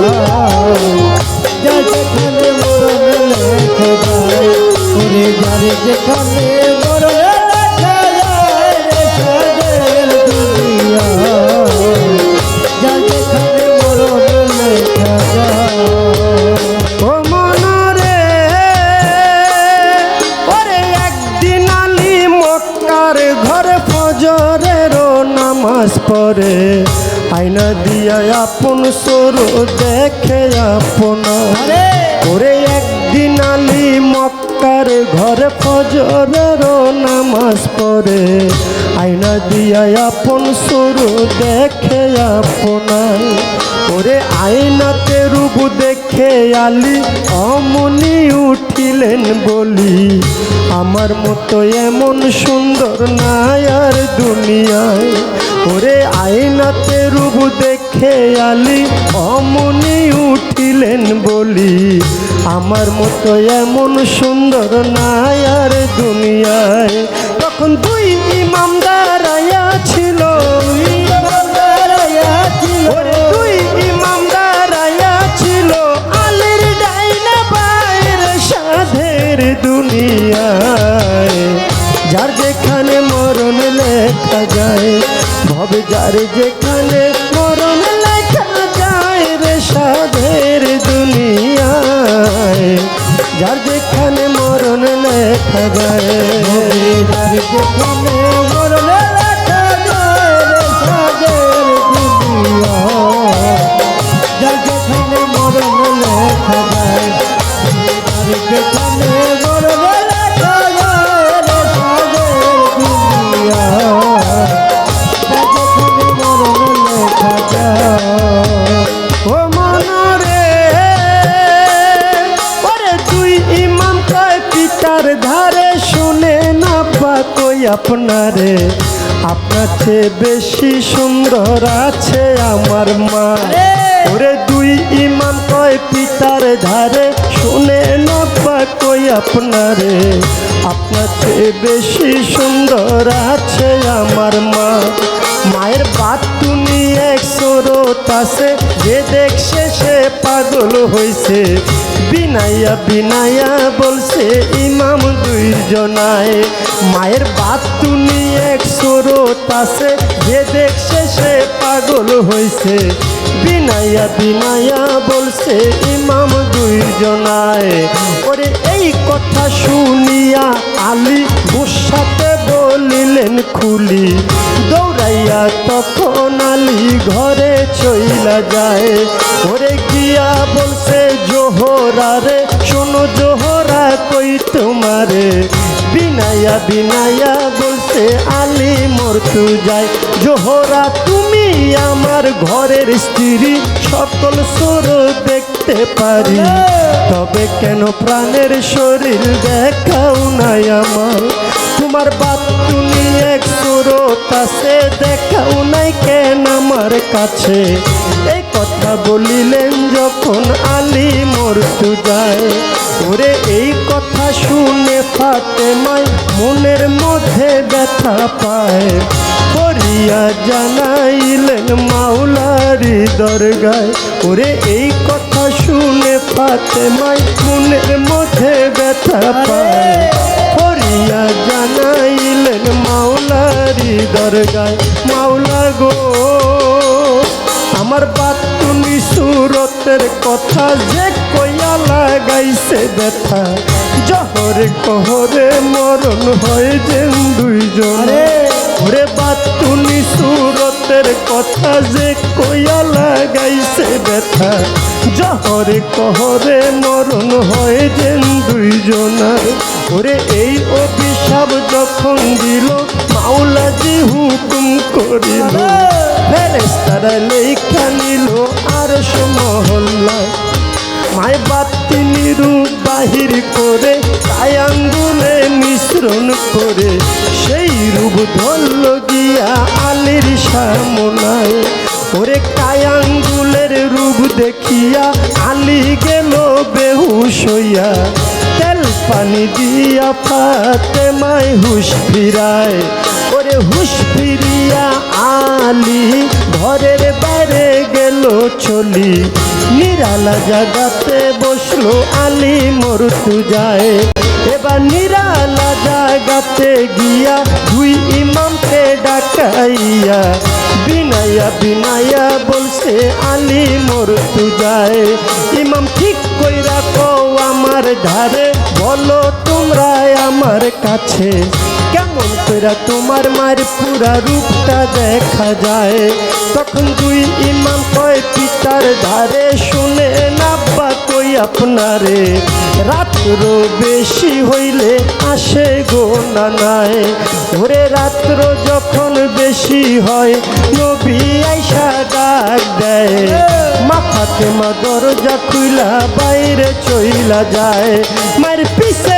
দুনিয়ায় ফজরেরও নামাজ পড়ে। আয়না দিয়া আপন সরু দেখে আপনার। ওরে আয়নাতে রূপ দেখে আলি, অমনি উঠিলেন বলি। আমার মতো এমন সুন্দর নাই আর দুনিয়ায়। ওরে আয়নাতে রূপ দেখে আলি, অমনি উঠিলেন বলি। আমার মতো এমন সুন্দর নাই আর দুনিয়ায়। তখন দুই ইমাম দাঁড়াইয়া ছিল। ছিল। সাধের দুনিয়ায়। যার যেখানে মরণ লেখা যায়, ভবে যার যেখানে লেখা যায় যার যেখানে মরণ যায় রে সাধের দুনিয়ায় যার যেখানে মরণ লেখা যায় যার চেয়ে বেশি সুন্দর আছে আমার মা। ওরে দুই ইমাম কয় পিতার ধারে শুনে না পাকই আপনারে। আপনার চেয়ে বেশি সুন্দর আছে আমার মা। মায়ের বাত তুমি এক সরত আছে যে দেখছে সে পাগল হইছে। বিনাইয়া বিনাইয়া বলছে, ইমাম দুইজনায় মায়ের বাত তুমি এক সরত আছে, যে দেখছে সে পাগল হইছে। বিনাইয়া বিনাইয়া বলছে, ইমাম দুইজনায়। ওরে এই কথা শুনিয়া আলী গুসাতে বলিলেন খুলি। দৌড়াইয়া তখন আলী ঘরে চইলা যায়। ওরে গিয়া বলছে, জোহরা রে, শোনো জোহরা কই তোমারে? বিনাইয়া বিনাইয়া বলছে, আলী মরতু যায়। জোহরা, তুমি আমার ঘরের স্ত্রী, সকল সোর দেখতে পারি। তবে কেন প্রাণের শরীর দেখাও নাই আমার? তোমার বাত তুমি এক সুরত আছে দেখাও নাই কেন আমার কাছে? এই কথা বলিলেন যখন আলী মরতু যায়। ওরে এই কথা শুনে ফাতেমাই মনের মধ্যে ব্যথা পায়। করিয়া জানাইলেন মাওলারি দরগায় ওরে এই কথা শুনে ফাতেমাই মনের মধ্যে ব্যথা পায়। করিয়া জানাইলেন মাওলারি দরগায়। মাওলা গো আমার বাতুনি সুরতের কথা যে কইয়া লাগাইছে ব্যথা। জহরে কহরে মরণ হয় যে দুইজনে। ওরে বাতুনি সুরতের কথা যে কইয়া লাগাইছে ব্যথা। জহরে কহরে মরণ হয় যেন দুইজনার। ওরে এই অভিশাপ যখন দিল মাওলাজি হুকুম করিল। ফেরেস্তারা লেখা নিল আর মহল্লায় মায় বাতি নিরূপ বাহির করে, তাই আঙ্গুলে মিশ্রণ করে, সেই রূপ ধরল গিয়া আলির সামনায়। ওরে কায়াঙ্গুলের রূপ দেখিয়া আলি গেল বেহুশ হইয়া। তেল পানি দিয়া ফাতে মাই হুশ ফিরায়। ওরে হুশ ফিরিয়া আলি ঘরের বাইরে চলি নিরালা জাগাতে বসল আলি মরতু যায় এবার নিরালা জাগাতে গিয়া দুই ইমামকে ডাকাইয়া, বিনায়া বিনায়া বলছে আলী মরতু যায় ইমাম ঠিক কইরা কো আমার ধারে, বলো তোমরা আমার কাছে। কেমন কইরা তোমার মার পুরা রূপটা দেখা যায়? তখন দুই ইমাম কয়, পিতার ধারে শুনে নাব্বা কই আপনারে? রাত্র বেশি হইলে আসে গো নানায়। ওরে রাত্র যখন বেশি হয়, নবী আইসা ডাক দেয়, মাথাতে মা দরজা খুইলা, বাইরে চইলা যায়। মার পিছে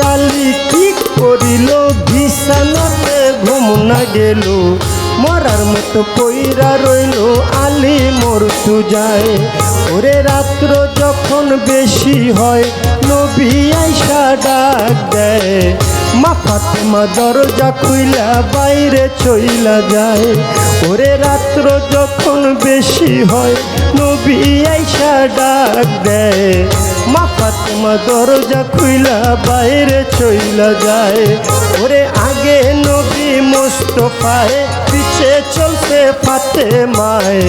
আলি কি করিল বিছানাতে ঘুম না গেল। মরার মতো পইরা রইল, আলি মরতু যায় ওরে রাত্র যখন বেশি হয়, নবী আইসা ডাক দেয়। মা ফাতেমা দরজা খুইলা, বাইরে চইলা যায়। ওরে রাত্র যখন বেশি হয়, নবী আইসা ডাক দেয়। মা ফাতেমা দরজা খুইলা বাইরে চইলা যায়। ওরে আগে নবী মোস্তফায় পিছে চলছে ফাতে মায়।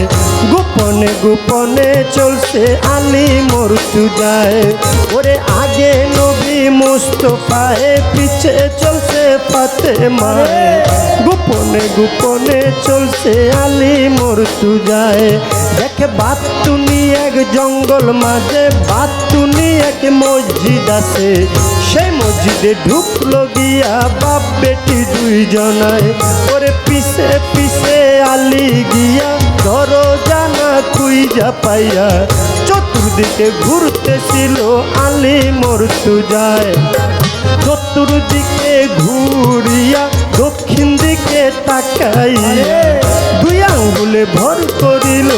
গোপনে গোপনে চলছে আলী মরতু যায় ওরে আগে নবী মুস্তফায় পিছে চলছে ফাতে মায়। গোপনে গোপনে চলছে আলী মরতু যায় দেখে বাতুনি এক জঙ্গল মাঝে, বাতুনি এক মসজিদ আছে। সেই মসজিদে ঢুকলো গিয়া বাপ বেটি দুইজনায় ওরে পিছে পিছে আলি গিয়া ধরো জানা খুইজা পাইয়া, চতুর্দিকে ঘুরতেছিল আলি মরতু যায় চতুর্দিকে ঘুরিয়া, দক্ষিণ দিকে তাকাইয়া, দুই আঙ্গুলে ভর করিল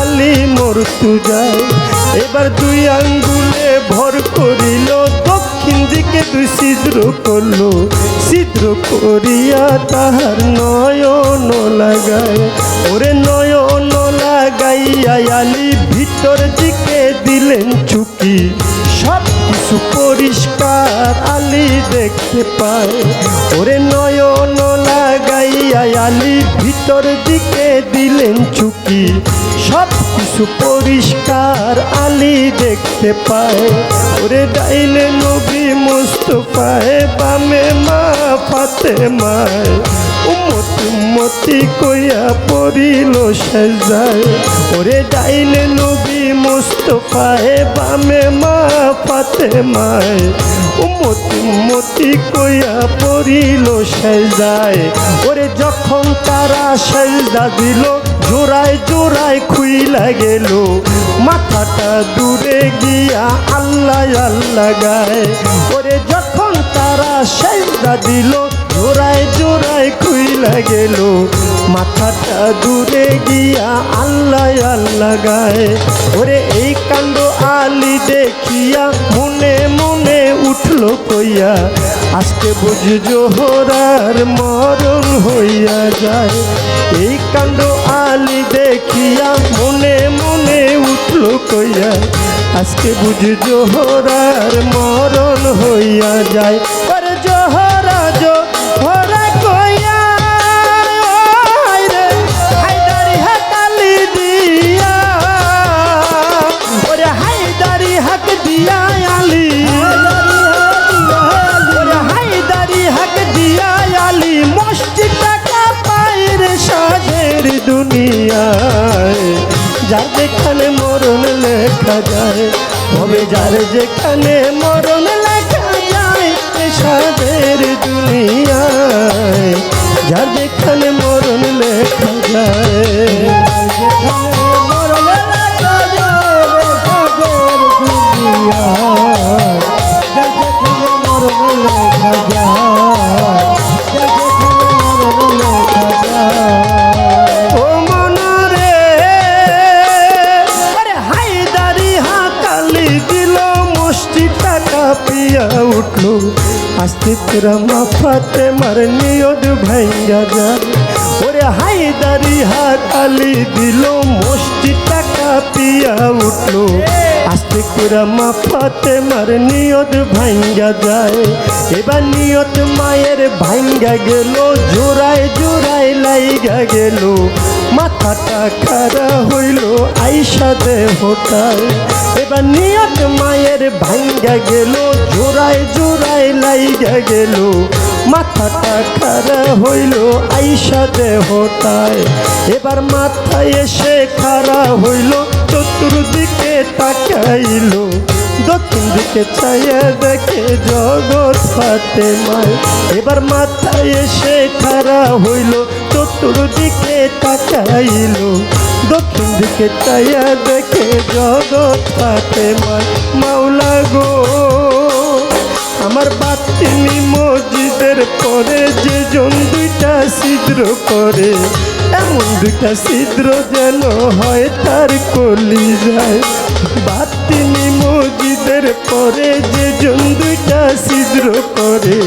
আলি মরতু যায় এবার দুই আঙ্গুলে ভর করিল দক্ষিণ দিকে তুই ছিদ্র করল, ছিদ্র করিয়া তাহার নয়ন লাগায়। ওরে নয়ন লাগাইয়া আলি ভিতর দিকে দিলেন চুকি। সব কিছু পরিষ্কার আলি দেখতে পায়। ওরে নয়ন লাগাইয়া আলি ভিতর দিকে দিলেন চুকি সব কিছু পরিষ্কার আলি দেখতে পায়। ওরে ডাইলে নবী মুস্তফায় বামে মা ফাতে মায় উম্মত, উম্মতি কইয়া পড়িল সেজায়। ওরে ডাইলে নবী মুস্তফায়, বামে মা ফাতে মায় উম্মত, উম্মতি কইয়া পড়িল সেজায়। ওরে যখন তারা সেজদা দিল, জোড়ায় জোড়ায় খুইলা গেল। মাথাটা দূরে গিয়া আল্লাহ আল্লাহ গায়। ওরে যখন তারা সেজদা দিল জোড়ায় জোড়ায় খুইলা গেল, মাথাটা দূরে গিয়া আল্লাহ আল্লাহ গায়ে। ওরে এই কাণ্ড আলি দেখিয়া মনে মনে উঠল কইয়া, আজকে বুঝ জোহরার মরণ হইয়া যায়। এই কাণ্ড আলি দেখিয়া মনে মনে উঠল কইয়া, আজকে বুঝ জোহরার মরণ হইয়া যায়। দুনিয়ায় যার যেখানে মরণ লেখা যায়, তবে যার যেখানে মরণ লেখা যায় সাদের দুনিয়ায়। যার কাঁপিয়া উঠল। আস্তে তোরা মাফাতে মার নিয়দ ভাঙ্গা যায় ওরে হায়দারি হাতালি দিল, মসজিদটা কাঁপিয়া উঠল। আস্তে তোরা মাফাতে মার নিয়ত ভাঙ্গা যায়। এবার নিয়ত মায়ের ভাঙ্গা গেল, জোড়ায় জোড়ায় লাইগা গেল। মাথাটা খারা হইল আইসা দেহটায়। এবার নিয়ত মায়ের ভাঙ্গা গেল, জোড়ায় জোড়ায় লাইগা গেল। মাথাটা খারা হইল আইসা দেহটায় এবার মাথায় এসে খারা হইল, চতুর্দিকে তাকাইল। দক্ষিণ দিকে চাইয়া দেখে জগৎ ফাতে মায় এবার মাথায় এসে খারা হইল, চতুর্দিকে তাকাইল। দক্ষিণ দিকে চাইয়া দেখে জগৎ ফাতে মায় মাওলা গো, আমার বাতিনি মসজিদের পরে যে জন দুইটা ছিদ্র করে, এমন দুইটা ছিদ্র যেন হয় তার কলি যায় বাতিনি মসজিদের পরে যে জন দুইটা ছিদ্র করে,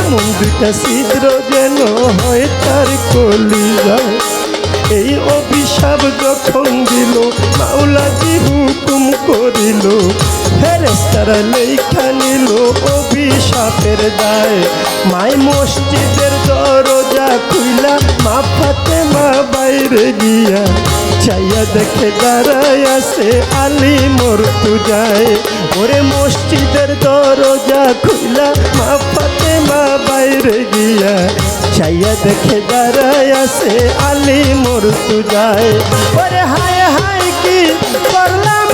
এমন দুইটা ছিদ্র যেন হয় তার কলি যায় এই অভিশাপ যখন দিল, মাওলাজি হুকুম করিল ফেরেস্তারা লেখা নিল অভিশাপের দায়। মাই মসজিদের দরজা খুইলা, মা ফাতে মা বাইরে গিয়া চাইয়া দেখে দাঁড়ায় আছে আলী মরতু যায় ওরে মসজিদের দরজা খুইলা, মা ফাতে মা বাইরে গিয়া চাইয়া দেখে দাঁড়ায় আছে আলী মরতু যায় ওরে হায় হায় কি করলাম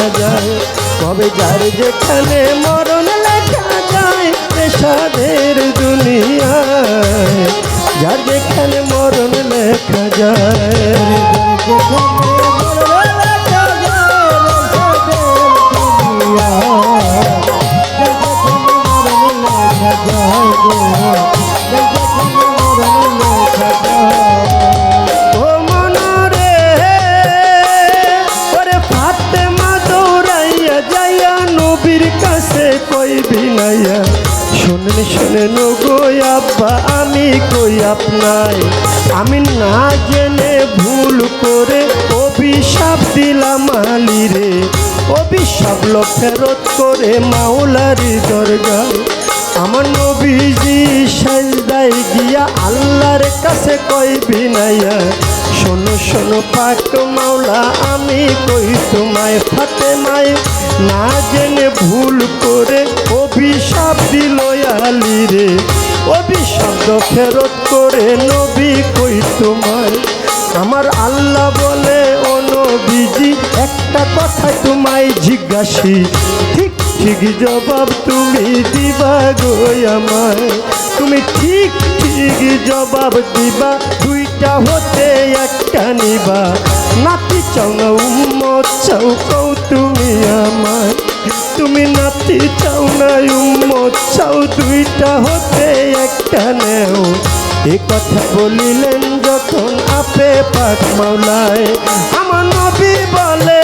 লেখা যায়? কবে যার যেখানে মরণ লেখা যায় রে সাধের দুনিয়ায়? যার যেখানে মরণ লেখা যায় ও শুনেন গো আব্বা, আমি কই আপনাই? আমি না জেনে ভুল করে অভিশাপ দিলাম আলী রে অভিশাপ লো ফেরত করে মাওলারি দরগায়। আমার নবীজি সাজদায় গিয়া আল্লাহর কাছে কই বিনাইয়া শোনো শোনো পাক মাওলা, আমি কই তোমায় ফাতেমায়? না জেনে ভুল করে অভিশাপ দিল আলী রে। অভিশাপ ফেরত করে নবী কই তোমায়? আমার আল্লাহ বলে, ও নবীজি, একটা কথা তোমায় জিজ্ঞাসি। ঠিক ঠিক জবাব তুমি দিবা গো আমায়। তুমি ঠিক ঠিক জবাব দিবা, দুইটা হতে একটা নিবা। নাতি চাও না উম্মত চাও কও তুমি আমায়। তুমি নাতি চাও না উম্মত, চাও দুইটা হতে একটা নেও। এ কথা বলিলেন যখন আপে পাক মাওলায়, আমার নবী বলে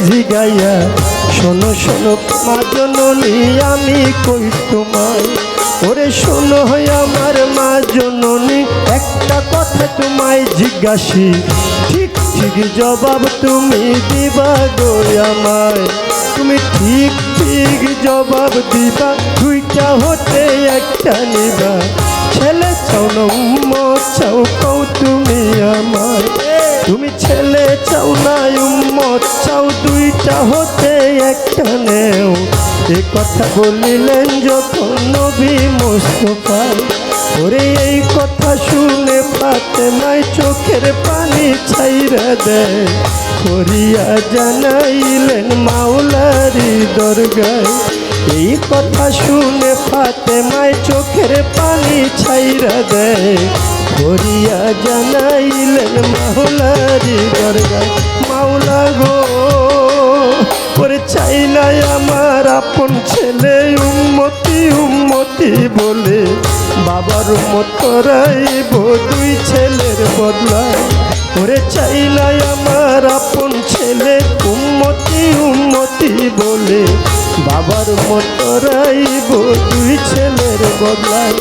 জিগাইয়া। শোনো শোনো, মা জননী, আমি কই তোমায়? ওরে শোনো হয় আমার মা জননী, একটা কথা তোমায় জিজ্ঞাসি। ঠিক ঠিক জবাব তুমি দিবা গো আমায়। তুমি ঠিক ঠিক জবাব দিবা। দুইটা হতে একটা নিবা। ছেলে চাও না উম্মত চাও কও তুমি আমার। তুমি ছেলে চাও না উম্মত চাও দুইটা হতে একটা নেও। এ কথা বলিলেন যখন নবী মোস্তফায় ওরে এই কথা শুনে পাতে মাই চোখের পানি ছাইরা দেয়। করিয়া জানাইলেন মাওলারি দরগায়। এই কথা শুনে ফাতে মাই চোখের পানি ছাইরা দেয়। করিয়া জানাইলেন মাওলারি দরগায়, মাওলা গো, ওরে চাই নাই আমার আপন ছেলে, উম্মতি উম্মতি বলে। বাবার মতরাইব দুই ছেলের বদলায়। ওরে চাই নাই আমার আপন ছেলে উম্মতি উম্মতি বলে। বাবার মতরাইব দুই ছেলের বদলায়।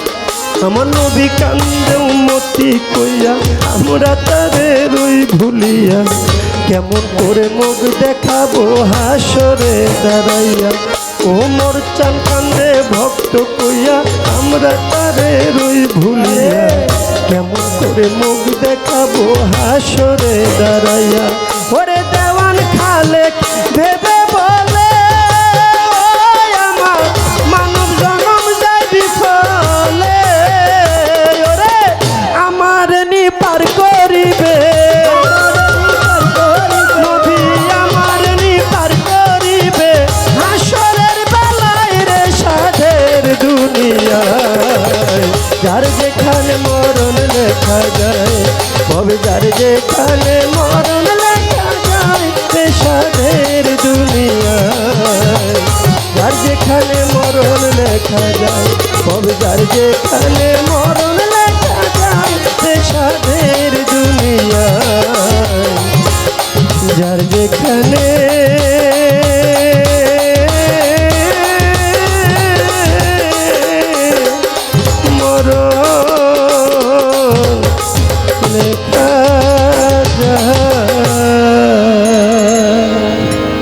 আমার নবী কান্দে উন্মতি কইয়া, আমরা তারে রই ভুলিয়া। কেমন করে মুখ দেখাবো হাসরে দাঁড়াইয়া। ও মোর চান কান্দে ভক্ত কইয়া, আমরা তারে রই ভুলিয়া। করে মুখ দেখাবো হাসরে দাঁড়াইয়া। ওরে দেওয়ান খালে ভেবে বলে আমার মানব জনম যায় বিফলে। ওরে আমার নি পার করিবে। নবী আমার নি পার লেখা যায় কবে যার যেখানে মরণ লেখা যায় পেশাদের দুনিয়া। যার যেখানে মরণ লেখা যায় কবে যার যেখানে মরণ লেখা যায় পেশাদের দুনিয়া। যার যেখানে